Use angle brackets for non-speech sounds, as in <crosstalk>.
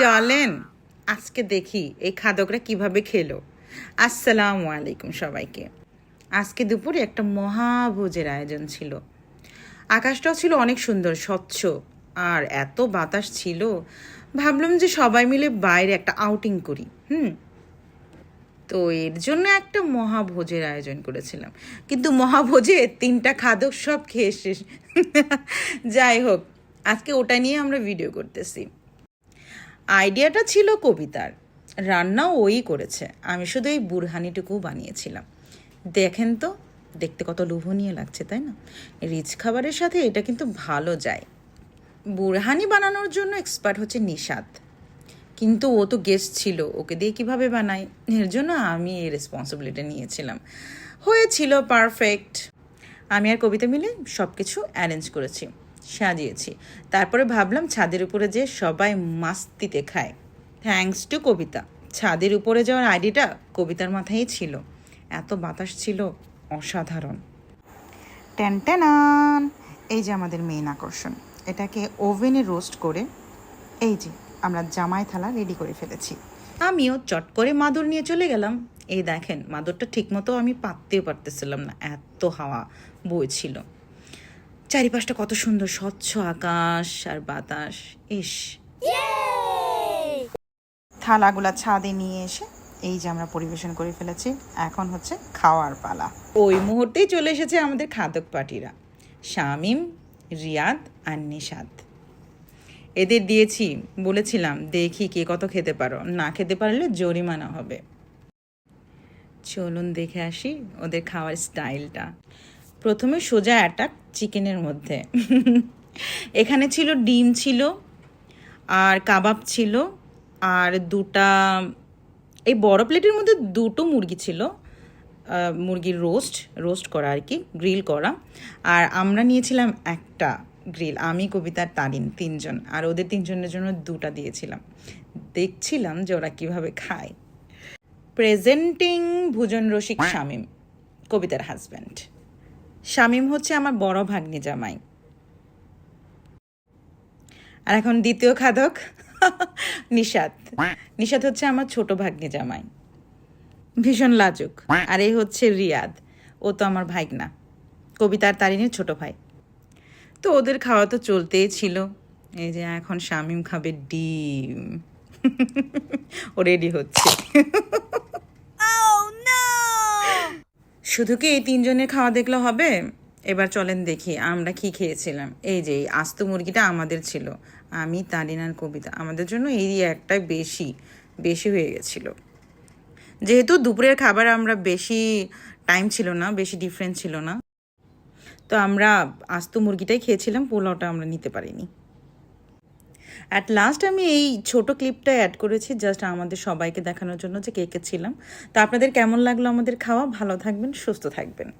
চলেন, আজকে দেখি এই খাদকরা কীভাবে খেলো। আসসালামু আলাইকুম সবাইকে। আজকে দুপুরে একটা মহাভোজের আয়োজন ছিল। আকাশটাও ছিল অনেক সুন্দর, স্বচ্ছ, আর এত বাতাস ছিল। ভাবলাম যে সবাই মিলে বাইরে একটা আউটিং করি, হুম? তো এর জন্য একটা মহাভোজের আয়োজন করেছিলাম। কিন্তু মহাভোজে তিনটা খাদক সব খেয়ে শেষ। যাই হোক, আজকে ওটা নিয়ে আমরা ভিডিও করতেছি। আইডিয়াটা ছিল কবিতার। রান্নাও ওই করেছে। আমি শুধু এই বুরহানিটুকু বানিয়েছিলাম। দেখেন তো, দেখতে কত লোভনীয় লাগছে, তাই না? রিচ খাবারের সাথে এটা কিন্তু ভালো যায়। বুরহানি বানানোর জন্য এক্সপার্ট হচ্ছে নিষাদ। কিন্তু ও তো গেস্ট ছিল, ওকে দিয়ে কীভাবে বানাই? এর জন্য আমি এই রেসপন্সিবিলিটি নিয়েছিলাম। হয়েছিল পারফেক্ট আমি আর কবিতা মিলে সব কিছু অ্যারেঞ্জ করেছি। সাজিয়েছি। তারপরে ভাবলাম ছাদের উপরে যে সবাই মাস্তিতে খায়। Thanks to Kabita. ছাদের উপরে যাওয়ার আইডিটা কবিতার মাথায় ছিল। এত বাতাস ছিল, অসাধারণ। ট্যান ট্যানান এই যে আমাদের মেইন আকর্ষণ। এটাকে ওভেনে রোস্ট করে, এই যে আমরা জামাই থালা রেডি করে ফেলেছি। আমিও চট করে মাদুর নিয়ে চলে গেলাম। এই দেখেন, মাদুরটা ঠিকমতো আমি পাততেও পারতেছিলাম না। এত হাওয়া বইছিল। চারিপাশটা কত সুন্দর, স্বচ্ছ আকাশ আর বাতাস। ইস। থালাগুলা ছাদে নিয়ে এসে এই যে আমরা পরিবেশন করে ফেলেছি, এখন হচ্ছে খাওয়ার পালা। ওই মুহূর্তেই চলে এসেছে আমাদের খাদক পার্টিরা, শামিম, রিয়াদ আর নিশাদ। এদের দিয়েছি, বলেছিলাম, দেখি কে কত খেতে পারো। না খেতে পারলে জরিমানা হবে। চলুন দেখে আসি ওদের খাওয়ার স্টাইলটা। প্রথমে সোজা অ্যাটাক চিকেনের মধ্যে। এখানে ছিল ডিম ছিল, আর কাবাব ছিল, আর দুটা, এই বড় প্লেটের মধ্যে দুটো মুরগি ছিল মুরগির রোস্ট রোস্ট করা আর কি গ্রিল করা। আর আমরা নিয়েছিলাম একটা গ্রিল আমি কবিতার তারিন তিনজন, আর ওদের তিনজনের জন্য দুটা দিয়েছিলাম। দেখছিলাম যে ওরা কীভাবে খায়। প্রেজেন্টিং ভুজন রসিক শামীম, কবিতার হাজব্যান্ড শামীম হচ্ছে আমার বড় ভাগ্নি জামাই। আর এখন দ্বিতীয় খাদক <laughs> নিশাদ নিশাদ হচ্ছে আমার ছোট ভাগ্নি জামাই। ভীষণ লাজুক। আর এই হচ্ছে রিয়াদ। ও তো আমার ভাইগনা। কবিতার তারিনের ছোট ভাই। তো ওদের খাওয়া তো চলতেই ছিল। এই যে এখন শামিম খাবে ডিম। <laughs> ও রেডি হচ্ছে। <laughs> শুধু কি এই তিনজনের খাওয়া দেখলে হবে? এবার চলেন দেখি, আমরা কি খেয়েছিলাম? এই যে, এই আস্ত মুরগিটা আমাদের ছিল, আমি, তারিন আর কবিতা। আমাদের জন্য এই একটাই বেশি বেশি হয়ে গেছিল। যেহেতু দুপুরের খাবার আমরা বেশি টাইম ছিল না, বেশি ডিফারেন্স ছিল না, তো আমরা আস্ত মুরগিটাই খেয়েছিলাম, পোলাওটা আমরা নিতে পারিনি। অ্যাট লাস্ট আমি এই ছোট ক্লিপটা অ্যাড করেছি জাস্ট আমাদের সবাইকে দেখানোর জন্য যে কে ছিলাম। তা আপনাদের কেমন লাগল আমাদের খাওয়া? ভালো থাকবেন, সুস্থ থাকবেন।